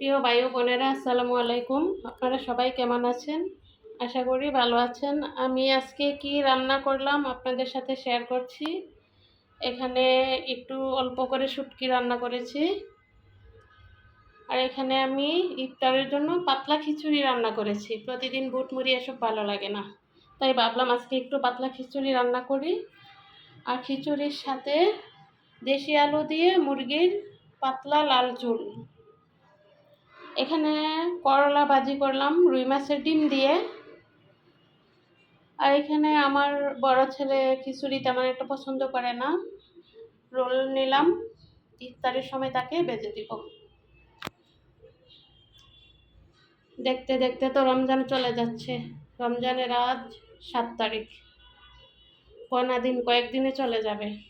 প্রিয় বায়ু বোনেরা, আসসালামু আলাইকুম। আপনারা সবাই কেমন আছেন? আশা করি ভালো আছেন। আমি আজকে কি রান্না করলাম আপনাদের সাথে শেয়ার করছি। এখানে একটু অল্প করে শুটকি রান্না করেছি। আর এখানে আমি ইফতারের জন্য পাতলা খিচুড়ি রান্না করেছি। প্রতিদিন বুট মুড়ি এসব ভালো লাগে না। তাই ভাবলাম আজকে একটু পাতলা খিচুড়ি রান্না করি। আর খিচুড়ির সাথে দেশি আলু দিয়ে মুরগির পাতলা লাল ঝোল। এখানে করলা ভাজি করলাম, রুই মাছের ডিম দিয়ে। আর এখানে আমার বড় ছেলে খিচুড়ি তেমন একটা পছন্দ করে না। রোল নিলাম, ইফতারের সময় তাকে বেজে দিব। দেখতে দেখতে তো রমজান চলে যাচ্ছে। রমজানের আজ সাত তারিখ। কনা দিন, কয়েকদিনে চলে যাবে।